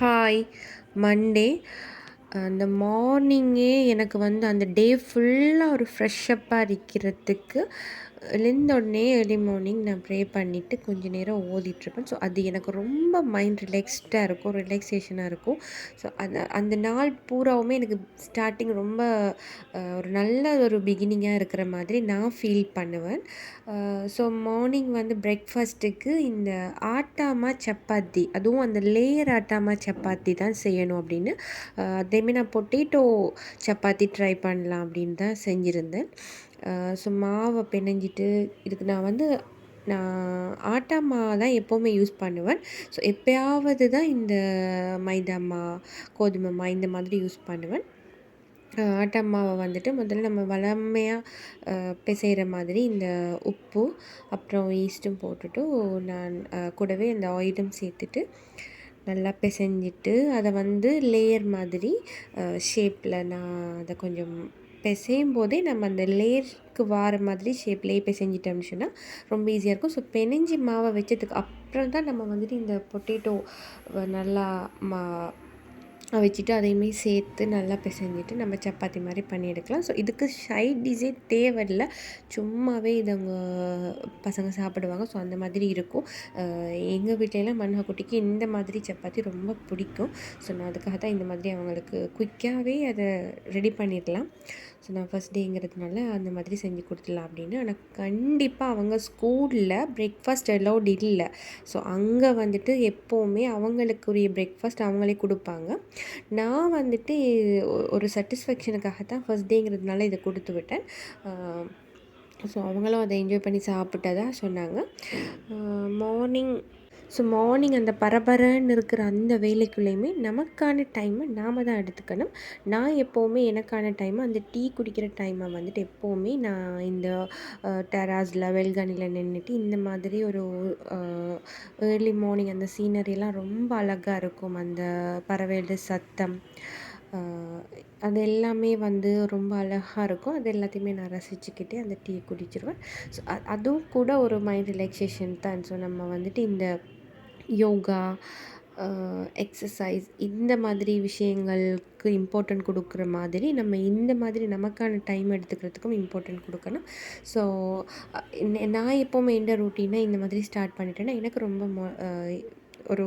Hi Monday அந்த மார்னிங்கே எனக்கு வந்து அந்த டே ஃபுல்லாக ஒரு ஃப்ரெஷ்ஷப்பாக இருக்கிறதுக்கு எழுந்த உடனே ஏர்லி மார்னிங் நான் ப்ரே பண்ணிவிட்டு கொஞ்ச நேரம் ஓதிட்டுருப்பேன். ஸோ அது எனக்கு ரொம்ப மைண்ட் ரிலாக்ஸ்டாக இருக்கும் ரிலாக்ஸேஷனாக இருக்கும். ஸோ அந்த அந்த நாள் பூராவுமே எனக்கு ஸ்டார்டிங் ரொம்ப ஒரு நல்ல ஒரு பிகினிங்காக இருக்கிற மாதிரி நான் ஃபீல் பண்ணுவேன். ஸோ மார்னிங் வந்து பிரேக்ஃபாஸ்ட்டுக்கு இந்த ஆட்டாமா சப்பாத்தி அதுவும் அந்த லேயர் ஆட்டாமா சப்பாத்தி தான் செய்யணும் அப்படின்னு அதேமாரி நான் பொட்டேட்டோ சப்பாத்தி ட்ரை பண்ணலாம் அப்படின்னு தான் செஞ்சுருந்தேன். ஸோ மாவை பிணைஞ்சிட்டு இதுக்கு நான் வந்து நான் ஆட்டா மாவு தான் எப்போவுமே யூஸ் பண்ணுவேன். ஸோ எப்பயாவது தான் இந்த மைதா மா கோதுமை மா இந்த மாதிரி யூஸ் பண்ணுவேன். ஆட்டா மாவை வந்துட்டு முதல்ல நம்ம வளமையாக பிசைகிற மாதிரி இந்த உப்பு அப்புறம் ஈஸ்ட்டும் போட்டுட்டு நான் கூடவே இந்த ஆயிலும் சேர்த்துட்டு நல்லா பிசைஞ்சிட்டு அதை வந்து லேயர் மாதிரி ஷேப்பில் நான் அதை கொஞ்சம் பிசையும் போதே நம்ம அந்த லேயருக்கு வார மாதிரி ஷேப்லேயே பிசைஞ்சிட்டோம்னு சொன்னால் ரொம்ப ஈஸியாக இருக்கும். ஸோ பிணைஞ்சி மாவை வச்சதுக்கு அப்புறம் தான் நம்ம வந்துட்டு இந்த பொட்டேட்டோ நல்லா மா வச்சுட்டு அதையுமே சேர்த்து நல்லா பிசைஞ்சிட்டு நம்ம சப்பாத்தி மாதிரி பண்ணி எடுக்கலாம். ஸோ இதுக்கு சைட் டிஷ்ஷே தேவையில்லை. சும்மாவே இது அவங்க பசங்க சாப்பிடுவாங்க. ஸோ அந்த மாதிரி இருக்கும். எங்கள் வீட்டிலலாம் மண்ணா குட்டிக்கு இந்த மாதிரி சப்பாத்தி ரொம்ப பிடிக்கும். ஸோ நான் அதுக்காக தான் இந்த மாதிரி அவங்களுக்கு குயிக்காகவே அதை ரெடி பண்ணிடலாம். ஸோ நான் ஃபஸ்ட் டேங்கிறதுனால அந்த மாதிரி செஞ்சு கொடுத்துடலாம் அப்படின்னு. ஆனால் கண்டிப்பாக அவங்க ஸ்கூலில் பிரேக்ஃபாஸ்ட் அலௌட் இல்லை. ஸோ அங்கே வந்துட்டு எப்போவுமே அவங்களுக்குரிய பிரேக்ஃபாஸ்ட் அவங்களே கொடுப்பாங்க. நான் வந்துட்டு ஒரு சாட்டிஸ்ஃபேக்ஷனுக்காக தான் ஃபஸ்ட் டேங்கிறதுனால இதை கொடுத்து விட்டேன். ஸோ அவங்களும் அதை என்ஜாய் பண்ணி சாப்பிட்டதா சொன்னாங்க. மார்னிங் ஸோ மார்னிங் அந்த பரபரன்னு இருக்கிற அந்த வேலைக்குள்ளேயுமே நமக்கான டைமை நாம் தான் எடுத்துக்கணும். நான் எப்போவுமே எனக்கான டைமை அந்த டீ குடிக்கிற டைமை வந்துட்டு எப்போவுமே நான் இந்த டெராஸில் வெல்கனியில் நின்றுட்டு இந்த மாதிரி ஒரு ஏர்லி மார்னிங் அந்த சீனரிலாம் ரொம்ப அழகாக இருக்கும். அந்த பறவையோட சத்தம் அது எல்லாமே வந்து ரொம்ப அழகாக இருக்கும். அது எல்லாத்தையுமே நான் ரசிச்சுக்கிட்டே அந்த டீ குடிச்சிருவேன். ஸோ அதுவும் கூட ஒரு மைண்ட் ரிலாக்ஸேஷன் தான். ஸோ நம்ம வந்துட்டு இந்த யோகா எக்ஸசைஸ் இந்த மாதிரி விஷயங்களுக்கு இம்பார்ட்டன்ட் கொடுக்குற மாதிரி நம்ம இந்த மாதிரி நமக்கான டைம் எடுத்துக்கிறதுக்கும் இம்பார்ட்டன்ட் கொடுக்கணும். ஸோ நான் எப்போவுமே எந்த ரூட்டீனை இந்த மாதிரி ஸ்டார்ட் பண்ணிட்டேன்னா எனக்கு ரொம்ப மொ- ஒரு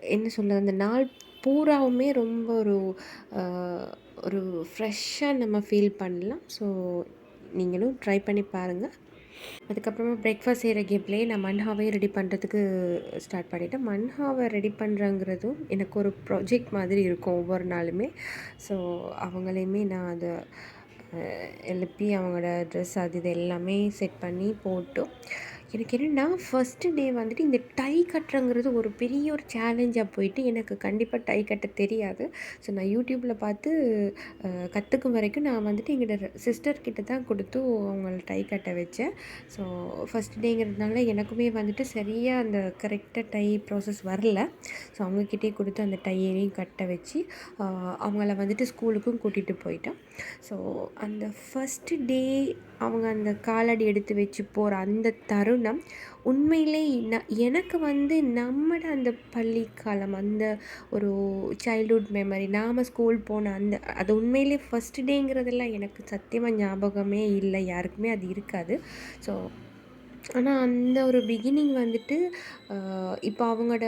என்ன சொல்கிறது அந்த நாள் பூராவுமே ரொம்ப ஒரு ஒரு ஃப்ரெஷ்ஷாக நம்ம ஃபீல் பண்ணலாம். ஸோ நீங்களும் ட்ரை பண்ணி பாருங்கள் அதுக்கப்புறமா பிரேக்ஃபாஸ்ட் செய்கிற கேப்லேயே நான் மன்ஹாவே ரெடி பண்ணுறதுக்கு ஸ்டார்ட் பண்ணிட்டேன். மன்ஹாவை ரெடி பண்ணுறங்கிறதும் எனக்கு ஒரு ப்ராஜெக்ட் மாதிரி இருக்கும் ஒவ்வொரு நாளுமே. ஸோ அவங்களையுமே நான் அதை எழுப்பி அவங்களோட ட்ரெஸ் அது இது எல்லாமே செட் பண்ணி போட்டு எனக்கு என்னென்னா ஃபஸ்ட்டு டே வந்துட்டு இந்த டை கட்டுறங்கிறது ஒரு பெரிய ஒரு சேலஞ்சாக போயிட்டு எனக்கு கண்டிப்பாக டை கட்ட தெரியாது. ஸோ நான் யூடியூப்பில் பார்த்து கற்றுக்கும் வரைக்கும் நான் வந்துட்டு எங்களோட சிஸ்டர்கிட்ட தான் கொடுத்து அவங்கள டை கட்ட வச்சேன். ஸோ ஃபஸ்ட் டேங்கிறதுனால எனக்குமே வந்துட்டு சரியாக அந்த கரெக்டாக டை ப்ராசஸ் வரல. ஸோ அவங்கக்கிட்டே கொடுத்து அந்த டையரையும் கட்ட வச்சு அவங்கள வந்துட்டு ஸ்கூலுக்கும் கூட்டிகிட்டு போயிட்டேன். ஸோ அந்த ஃபஸ்ட்டு டே அவங்க அந்த காலடி எடுத்து வச்சு போகிற அந்த தருணம் உண்மையிலே நான் எனக்கு வந்து நம்மட அந்த பள்ளி காலம் அந்த ஒரு சைல்ட்ஹுட் மெமரி நாம் ஸ்கூல் போன அந்த அது உண்மையிலே ஃபஸ்ட் டேங்கிறதெல்லாம் எனக்கு சத்தியமாக ஞாபகமே இல்லை. யாருக்குமே அது இருக்காது. ஸோ ஆனால் அந்த ஒரு பிகினிங் வந்துட்டு இப்போ அவங்களோட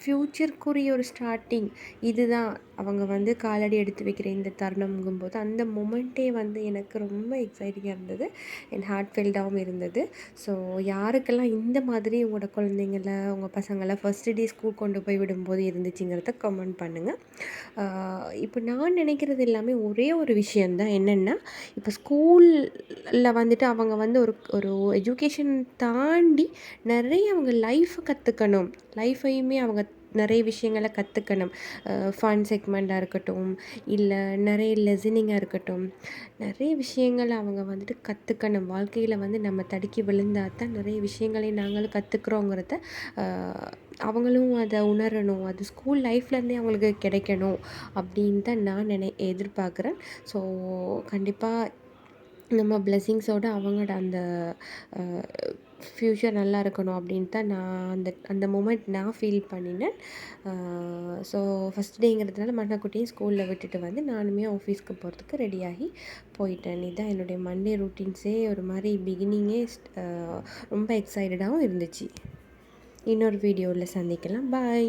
ஃப்யூச்சருக்குரிய ஒரு ஸ்டார்டிங் இதுதான். அவங்க வந்து காலடி எடுத்து வைக்கிற இந்த தருணம்ங்கும்போது அந்த மொமெண்ட்டே வந்து எனக்கு ரொம்ப எக்ஸைட்டிங்காக இருந்தது. என் ஹார்ட் ஃபீல்டாகவும் இருந்தது. ஸோ யாருக்கெல்லாம் இந்த மாதிரி உங்களோட குழந்தைங்கள உங்கள் பசங்களை ஃபஸ்ட்டு டே ஸ்கூல் கொண்டு போய் விடும்போது இருந்துச்சுங்கிறத கமெண்ட் பண்ணுங்கள் இப்போ நான் நினைக்கிறது எல்லாமே ஒரே ஒரு விஷயந்தான் என்னென்னா இப்போ ஸ்கூலில் வந்துட்டு அவங்க வந்து ஒரு ஒரு எஜுகேஷன் தாண்டி நிறைய அவங்க லைஃப்பை கற்றுக்கணும் லைஃப்பையுமே அவங்க நிறைய விஷயங்களை கற்றுக்கணும் ஃபன் செக்மெண்ட்டாக இருக்கட்டும் இல்லை நிறைய லெசனிங்காக இருக்கட்டும். நிறைய விஷயங்களை அவங்க வந்துட்டு கற்றுக்கணும் வாழ்க்கையில் வந்து நம்ம தடுக்கி விழுந்தால் தான் நிறைய விஷயங்களை நாங்களும் கற்றுக்குறோங்கிறத அவங்களும் அதை உணரணும். அது ஸ்கூல் லைஃப்லேருந்தே அவங்களுக்கு கிடைக்கணும் அப்படின்னு தான் நான் நினை எதிர்பார்க்குறேன். ஸோ கண்டிப்பாக நம்ம பிளெஸ்ஸிங்ஸோடு அவங்களோட அந்த ஃப்யூச்சர் நல்லா இருக்கணும் அப்படின்ட்டு தான் நான் அந்த அந்த மூமெண்ட் நான் ஃபீல் பண்ணினேன். ஸோ ஃபஸ்ட் டேங்கிறதுனால மண்ணக்குட்டியும் ஸ்கூலில் விட்டுட்டு வந்து நானுமே ஆஃபீஸ்க்கு போகிறதுக்கு ரெடியாகி போயிட்டேன். இதுதான் என்னுடைய மண்டே ரூட்டீன்ஸே ஒரு மாதிரி பிகினிங்கே ரொம்ப எக்ஸைட்டடாகவும் இருந்துச்சு. இன்னொரு வீடியோவில் சந்திக்கலாம். பாய்